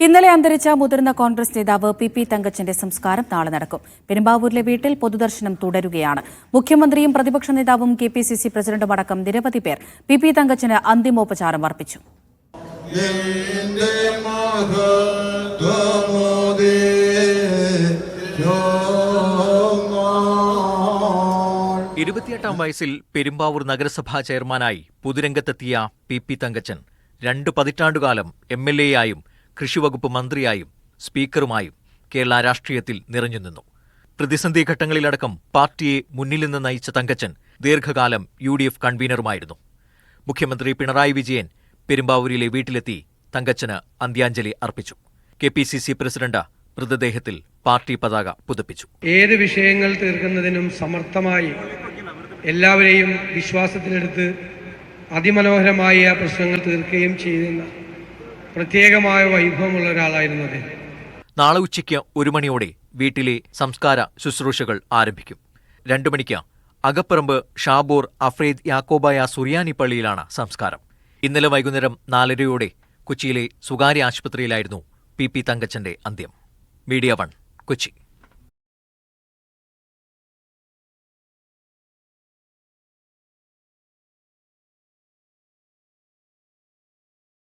ഇന്നലെ അന്തരിച്ച മുതിർന്ന കോൺഗ്രസ് നേതാവ് പി പി തങ്കച്ചന്റെ സംസ്കാരം നാളെ നടക്കും. പെരുമ്പാവൂരിലെ വീട്ടിൽ പൊതുദർശനം തുടരുകയാണ്. മുഖ്യമന്ത്രിയും പ്രതിപക്ഷ നേതാവും കെ പി സി സി പ്രസിഡന്റും അടക്കം നിരവധി പേർ പി പി തങ്കച്ചന് അന്തിമോപചാരം അർപ്പിച്ചു. ഇരുപത്തിയെട്ടാം വയസ്സിൽ പെരുമ്പാവൂർ നഗരസഭാ ചെയർമാനായി പൊതുരംഗത്തെത്തിയ പി പി തങ്കച്ചൻ രണ്ട് പതിറ്റാണ്ടുകാലം എം എൽ എ ആയും കൃഷിവകുപ്പ് മന്ത്രിയായും സ്പീക്കറുമായും കേരള രാഷ്ട്രീയത്തിൽ നിറഞ്ഞുനിന്നു പ്രതിസന്ധി ഘട്ടങ്ങളിലടക്കം പാർട്ടിയെ മുന്നിൽ നിന്ന് നയിച്ച തങ്കച്ചൻ ദീർഘകാലം യു ഡി എഫ് കൺവീനറുമായിരുന്നു. മുഖ്യമന്ത്രി പിണറായി വിജയൻ പെരുമ്പാവൂരിലെ വീട്ടിലെത്തി തങ്കച്ചന് അന്ത്യാഞ്ജലി അർപ്പിച്ചു. K P C C president മൃതദേഹത്തിൽ പാർട്ടി പതാക പുതുപ്പിച്ചു. ഏത് വിഷയങ്ങൾ തീർക്കുന്നതിനും സമർത്ഥമായി എല്ലാവരെയും വിശ്വാസത്തിലെടുത്ത് അതിമനോഹരമായി പ്രശ്നങ്ങൾ തീർക്കുകയും ചെയ്യുന്ന പ്രത്യേകമായ വൈഭവമുള്ള ഒരാളായിരുന്നു അദ്ദേഹം. നാളെ ഉച്ചയ്ക്ക് ഒരു മണിയോടെ വീട്ടിലെ സംസ്കാര ശുശ്രൂഷകൾ ആരംഭിക്കും. രണ്ടു മണിക്ക് അകപ്പറമ്പ് ഷാബൂർ അഫ്രീദ് യാക്കോബായ സുറിയാനി പള്ളിയിലാണ് സംസ്കാരം. ഇന്നലെ വൈകുന്നേരം നാലരയോടെ കൊച്ചിയിലെ സ്വകാര്യ ആശുപത്രിയിലായിരുന്നു പി പി തങ്കച്ചന്റെ അന്ത്യം. Media One Kochi.